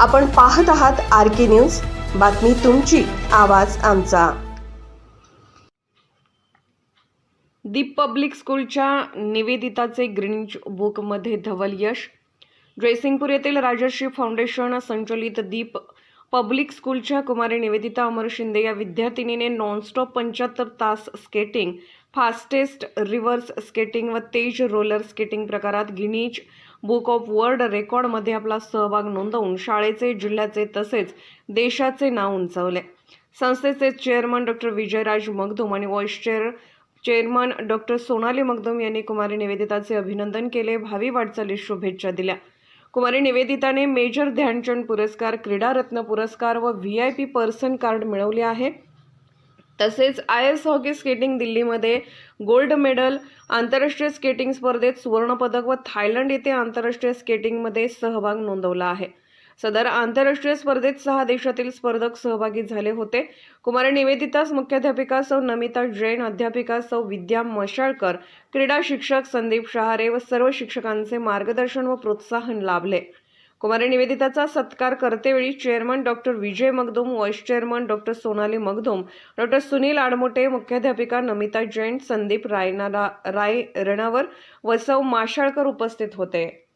आपण पाहत आहात आर के न्यूज. बातमी तुमची आवाज आमचा. दीप पब्लिक स्कूलच्या निवेदिताचे ग्रीनिच बुकमध्ये धवल यश. जयसिंगपूर येथील राजश्री फाउंडेशन संचलित दीप पब्लिक स्कूलच्या कुमारी निवेदिता अमर शिंदे या विद्यार्थिनीने नॉनस्टॉप पंच्याहत्तर तास स्केटिंग फास्टेस्ट रिव्हर्स स्केटिंग व तेज रोलर स्केटिंग प्रकारात गिनीज बुक ऑफ वर्ल्ड रेकॉर्डमध्ये आपला सहभाग नोंदवून शाळेचे जिल्ह्याचे तसेच देशाचे नाव उंचावले. संस्थेचे चेअरमन डॉक्टर विजयराज मगदुम आणि vice chair chairman doctor Sonali Magdum यांनी कुमारी निवेदिताचे अभिनंदन केले भावी वाटचालीस शुभेच्छा दिल्या. कुमारी निवेदिताने मेजर ध्यानचंद पुरस्कार क्रीडारत्न पुरस्कार व V I P person card मिळवले आहे. तसेच आय एस हॉकी स्केटिंग दिल्लीमध्ये गोल्ड मेडल आंतरराष्ट्रीय स्केटिंग स्पर्धेत सुवर्णपदक व थायलंड येथे आंतरराष्ट्रीय स्केटिंगमध्ये सहभाग नोंदवला आहे. सदर आंतरराष्ट्रीय स्पर्धेत सहा देशातील स्पर्धक सहभागी झाले होते. कुमारी निवेदितास मुख्याध्यापिका सौ नमिता जैन अध्यापिका सौ विद्या मशाळकर क्रीडा शिक्षक संदीप शहारे व सर्व शिक्षकांचे मार्गदर्शन व प्रोत्साहन लाभले. कुमारी निवेदिताचा सत्कार करतेवेळी chairman doctor Vijay Magdum vice chairman doctor Sonali Magdum doctor Sunil Admote मुख्याध्यापिका नमिता जैन संदीप रायनारा राय रणावर व सौ माशाळकर उपस्थित होते.